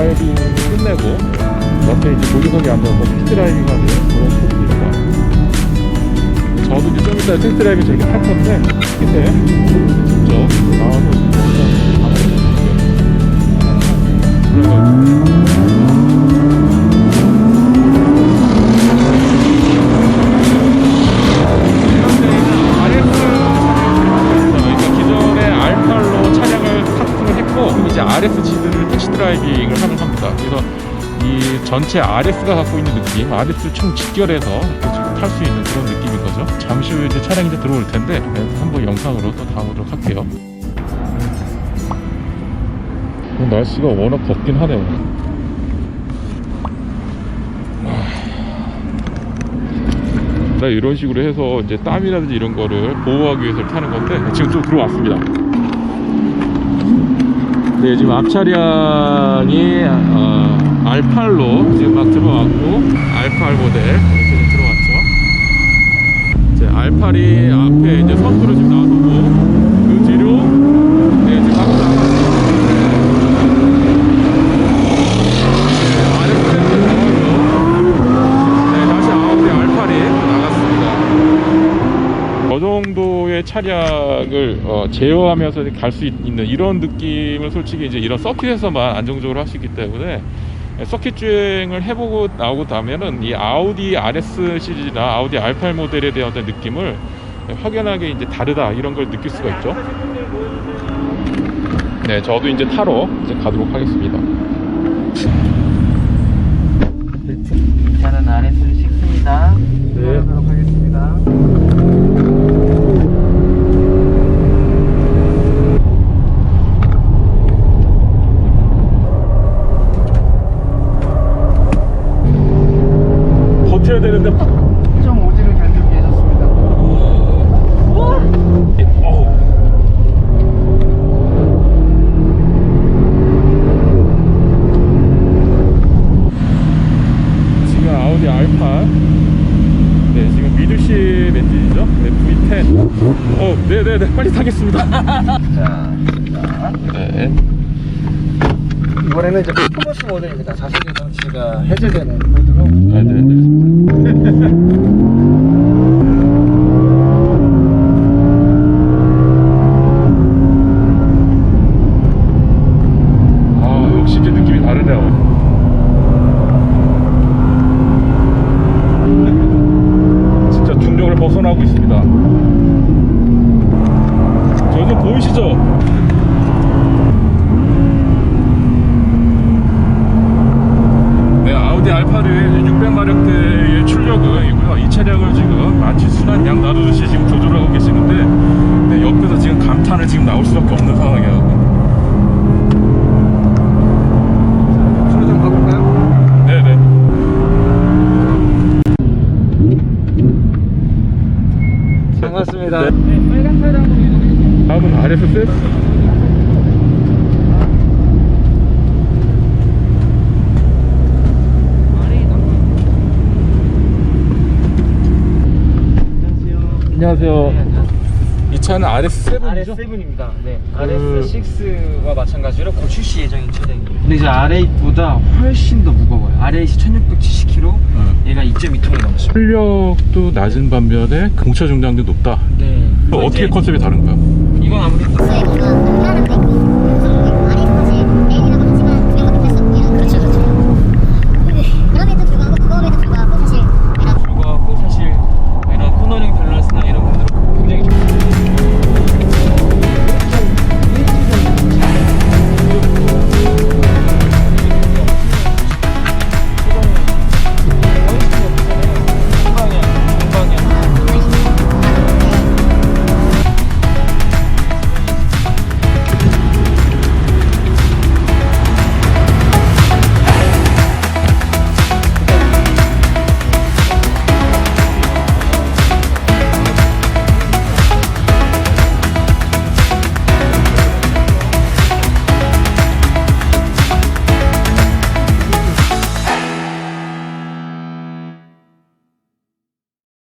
드라이빙 끝내고 옆에 이제 조교석에 앉아서 테스트 드라이빙 하는 그런 코스입니다. 저도 이제 좀 이따 테스트 드라이빙 저렇게 탈 건데 밑에 직접 나와서 그러면 이제 RS 지드를 택시 드라이빙을 하는 겁니다. 그래서 이 전체 RS가 갖고 있는 느낌, RS 총 직결해서 탈 수 있는 그런 느낌인 거죠. 잠시 후에 이제 차량이 이제 들어올 텐데 네, 한번 영상으로 또 담으도록 할게요. 어, 날씨가 워낙 덥긴 하네요. 나 이런 식으로 해서 이제 땀이라든지 이런 거를 보호하기 위해서 타는 건데 지금 좀 들어왔습니다. 네, 지금 앞 차량이 어, R8로 지금 막 들어왔고 R8 모델 이렇게 좀 들어왔죠. 이제 R8이 앞에 이제 선두로 지금 나서고 그 뒤로 네, 지금 앞으로 나가고 네, RS 나가고 네, 다시 아웃에 R8이 나갔습니다. 저 차량을 어, 제어하면서 갈 수 있는 이런 느낌을 솔직히 이제 이런 서킷에서만 안정적으로 할 수 있기 때문에 서킷 주행을 해보고 나오고 나면은 이 아우디 RS 시리즈나 아우디 R8 모델에 대한 어떤 느낌을 확연하게 이제 다르다 이런 걸 느낄 수가 있죠. 네, 저도 이제 타러 이제 가도록 하겠습니다. 저는 RS 식습니다. 네. 하도록 하겠습니다. 버텨야 되는데 1.5G를 견디고 계셨습니다. 어우. 지금 아우디 R8 네 지금 미드십 엔진이죠 네, V10 어 네네네 빨리 타겠습니다 자, 자. 네 이번에는 이제 퍼포먼스 모델입니다. 자석의 장치가 해제되는 모드로. 네네네 아 역시 이제 느낌이 다르네요 진짜 중력을 벗어나고 있습니다 보이시죠? 네, 아우디 알파를 600마력대의 출력이고요. 이 차량을 지금 마치 순한 양 놔두듯이 지금 조절하고 계시는데 네, 옆에서 지금 감탄을 지금 나올 수밖에 없는 상황이에요. 가볼까요? 네네. 반갑습니다. 네. 빨간 차량으로 다음은 RS7. 안녕하세요. 이 차는 RS7이죠? RS7입니다. 네. 그- RS6와 마찬가지로 곧 출시 예정인 차량입니다. 근데 이제 R8보다 훨씬 더 무거워요. R8이 1670kg, 얘가 2.2톤이 넘습니다. 출력도 낮은 반면에 공차 중량도 높다. 네. 어떻게 컨셉이 다른가 요? 이건 아무래도